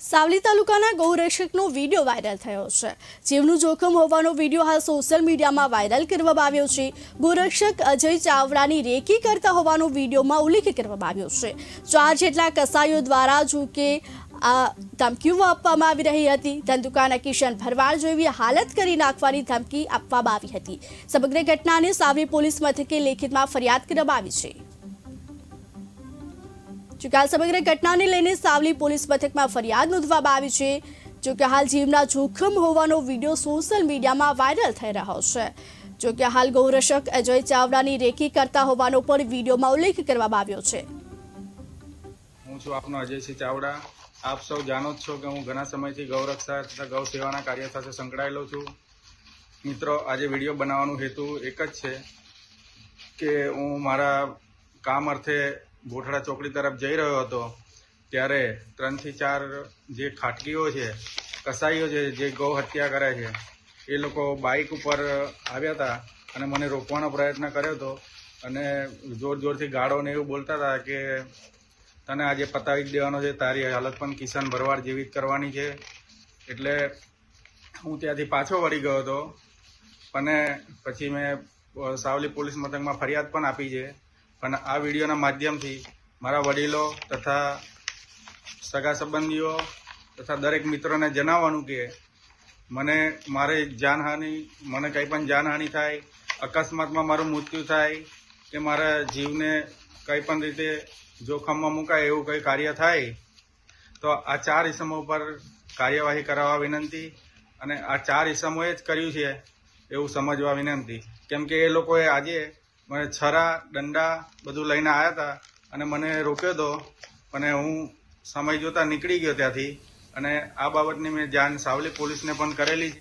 સાવલી તાલુકાના ગૌરક્ષકનો video viral થયો છે. જીવનું જોખમ હોવાનો વીડિયો હાલ સોશિયલ મીડિયામાં વાયરલ કરવામાં આવ્યો છે. ગૌરક્ષક અજય ચાવડાની રેકી કરતા હોવાનો વિડીયોમાં ઉલ્લેખ કરવામાં આવ્યો છે. ચાર જેટલા કસાઈઓ દ્વારા જો કે આ ધમકીઓ આપવામાં આવી રહી હતી. ધંધુકાના કિશન ભરવાડ જેવી હાલત કરી નાખવાની ધમકી આપવામાં આવી હતી. સમગ્ર ઘટનાને સાવલી પોલીસ મથકે લેખિતમાં ફરિયાદ કરવામાં આવી છે. જોકે હાલ સમગ્ર ઘટનાને લઈને સાવલી પોલીસ મથકમાં ફરિયાદ નોંધવામાં આવી છે. જોકે હાલ જીવના જોખમ હોવાનો વીડિયો સોશિયલ મીડિયામાં વાયરલ થઈ રહ્યો છે. જોકે હાલ ગૌરક્ષક અજય ચાવડાની રેકી કરતા હોવાનો પણ વિડીયોમાં ઉલ્લેખ કરવામાં આવ્યો છે. હું છું આપનો અજયસિંહ ચાવડા. આપ સૌ જાણો જ છો કે હું ઘણા સમયથી ગૌરક્ષા તથા ગૌ સેવાના કાર્ય સાથે સંકળાયેલો છું. મિત્રો, આજે વીડિયો બનાવવાનો હેતુ એક જ છે કે હું મારા કામ અર્થે બોઠડા ચોકડી તરફ જઈ રહ્યો હતો, ત્યારે ત્રણથી ચાર જે ખાટકીઓ છે, કસાઈઓ છે, જે ગૌ હત્યા કરે છે, એ લોકો બાઇક ઉપર આવ્યા હતા અને મને રોકવાનો પ્રયત્ન કર્યો હતો અને જોર જોરથી ગાળોને એવું બોલતા હતા કે તને આજે પતાવી જ દેવાનો છે, તારી હાલત પણ કિસાન ભરવાડ જેવી જ કરવાની છે. એટલે હું ત્યાંથી પાછો વળી ગયો હતો અને પછી મેં સાવલી પોલીસ મથકમાં ફરિયાદ પણ આપી છે. પણ આ વિડીયોના માધ્યમથી મારા વડીલો તથા સગા સંબંધીઓ તથા દરેક મિત્રોને જણાવવાનું કે મને મારે જાનહાનિ, મને કંઈ પણ જાનહાનિ થાય, અકસ્માતમાં મારું મૃત્યુ થાય, કે મારા જીવને કંઈ પણ રીતે જોખમમાં મુકાય એવું કંઈ કાર્ય થાય, તો આ ચાર ઇસમો પર કાર્યવાહી કરાવવા વિનંતી અને આ ચાર ઇસમોએ જ કર્યું છે એવું સમજવા વિનંતી. કેમ કે એ લોકોએ આજે મને છરા, દંડા બધું લઈને આવ્યા હતા અને મને રોક્યો હતો અને હું સમય જોતા નીકળી ગયો ત્યાંથી અને આ બાબતની મેં જાણ સાવલી પોલીસને પણ કરેલી